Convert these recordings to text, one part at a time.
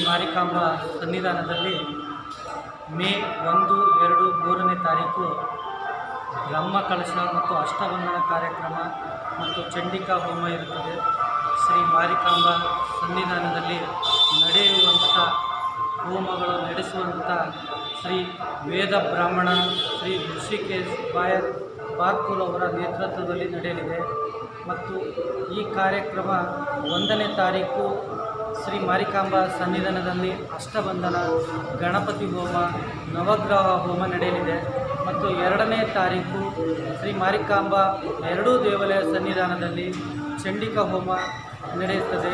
ಮಾರಿಕಾಂಬ ಸನ್ನಿಧಾನದಲ್ಲಿ ಮೇ ಒಂದು, ಎರಡು, ಮೂರನೇ ತಾರೀಕು ಬ್ರಹ್ಮ ಕಳಶ ಮತ್ತು ಅಷ್ಟಬಂಧನ ಕಾರ್ಯಕ್ರಮ ಮತ್ತು ಚಂಡಿಕಾ ಹೋಮ ಇರುತ್ತದೆ. ಶ್ರೀ ಮಾರಿಕಾಂಬ ಸನ್ನಿಧಾನದಲ್ಲಿ ನಡೆಯುವಂಥ ಹೋಮಗಳು ನಡೆಸುವಂಥ ಶ್ರೀ ವೇದ ಬ್ರಾಹ್ಮಣ ಶ್ರೀ ಋಷಿಕೇಶ್ ಬಾಯರ್ ಬಾರ್ಕೂಲ್ ಅವರ ನೇತೃತ್ವದಲ್ಲಿ ನಡೆಯಲಿದೆ. ಮತ್ತು ಈ ಕಾರ್ಯಕ್ರಮ ಒಂದನೇ ತಾರೀಕು ಶ್ರೀ ಮಾರಿಕಾಂಬ ಸನ್ನಿಧಾನದಲ್ಲಿ ಅಷ್ಟಬಂಧನ, ಗಣಪತಿ ಹೋಮ, ನವಗ್ರಹ ಹೋಮ ನಡೆಯಲಿದೆ. ಮತ್ತು ಎರಡನೇ ತಾರೀಕು ಶ್ರೀ ಮಾರಿಕಾಂಬ ಎರಡೂ ದೇವಾಲಯ ಸನ್ನಿಧಾನದಲ್ಲಿ ಚಂಡಿಕಾ ಹೋಮ ನಡೆಯುತ್ತದೆ.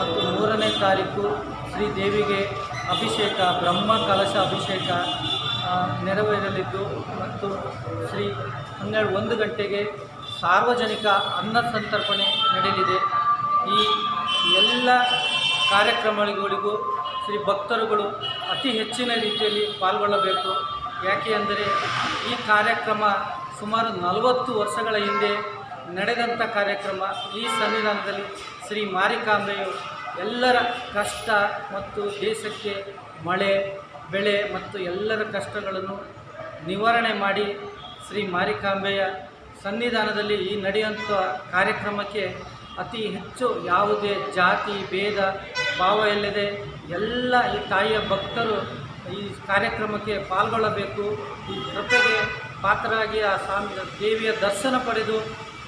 ಮತ್ತು ಮೂರನೇ ತಾರೀಕು ಶ್ರೀ ದೇವಿಗೆ ಅಭಿಷೇಕ, ಬ್ರಹ್ಮ ಕಲಶ ಅಭಿಷೇಕ ನೆರವೇರಲಿದ್ದು ಮತ್ತು ಶ್ರೀ ಹನ್ನೆರಡು ಒಂದು ಗಂಟೆಗೆ ಸಾರ್ವಜನಿಕ ಅನ್ನ ಸಂತರ್ಪಣೆ ನಡೆಯಲಿದೆ. ಈ ಎಲ್ಲ ಕಾರ್ಯಕ್ರಮಗಳಿಗೂ ಶ್ರೀ ಭಕ್ತರುಗಳು ಅತಿ ಹೆಚ್ಚಿನ ರೀತಿಯಲ್ಲಿ ಪಾಲ್ಗೊಳ್ಳಬೇಕು. ಯಾಕೆ ಅಂದರೆ ಈ ಕಾರ್ಯಕ್ರಮ ಸುಮಾರು ನಲವತ್ತು ವರ್ಷಗಳ ಹಿಂದೆ ನಡೆದಂಥ ಕಾರ್ಯಕ್ರಮ. ಈ ಸನ್ನಿಧಾನದಲ್ಲಿ ಶ್ರೀ ಮಾರಿಕಾಂಬೆಯು ಎಲ್ಲರ ಕಷ್ಟ ಮತ್ತು ದೇಶಕ್ಕೆ ಮಳೆ, ಬೆಳೆ ಮತ್ತು ಎಲ್ಲರ ಕಷ್ಟಗಳನ್ನು ನಿವಾರಣೆ ಮಾಡಿ ಶ್ರೀ ಮಾರಿಕಾಂಬೆಯ ಸನ್ನಿಧಾನದಲ್ಲಿ ಈ ನಡೆಯುವಂಥ ಕಾರ್ಯಕ್ರಮಕ್ಕೆ ಅತಿ ಹೆಚ್ಚು ಯಾವುದೇ ಜಾತಿ, ಭೇದ ಭಾವ ಎಲ್ಲಿದೆ? ಎಲ್ಲ ಈ ತಾಯಿಯ ಭಕ್ತರು ಈ ಕಾರ್ಯಕ್ರಮಕ್ಕೆ ಪಾಲ್ಗೊಳ್ಳಬೇಕು. ಈ ಕೃಪೆಗೆ ಪಾತ್ರರಾಗಿ ಆ ಸ್ವಾಮಿ ದೇವಿಯ ದರ್ಶನ ಪಡೆದು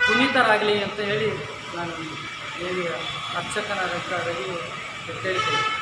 ಪುನೀತರಾಗಲಿ ಅಂತ ಹೇಳಿ ನಾನು ದೇವಿಯ ಅರ್ಚಕನಾದಂಥ ರವಿ ಹೇಳ್ತೇನೆ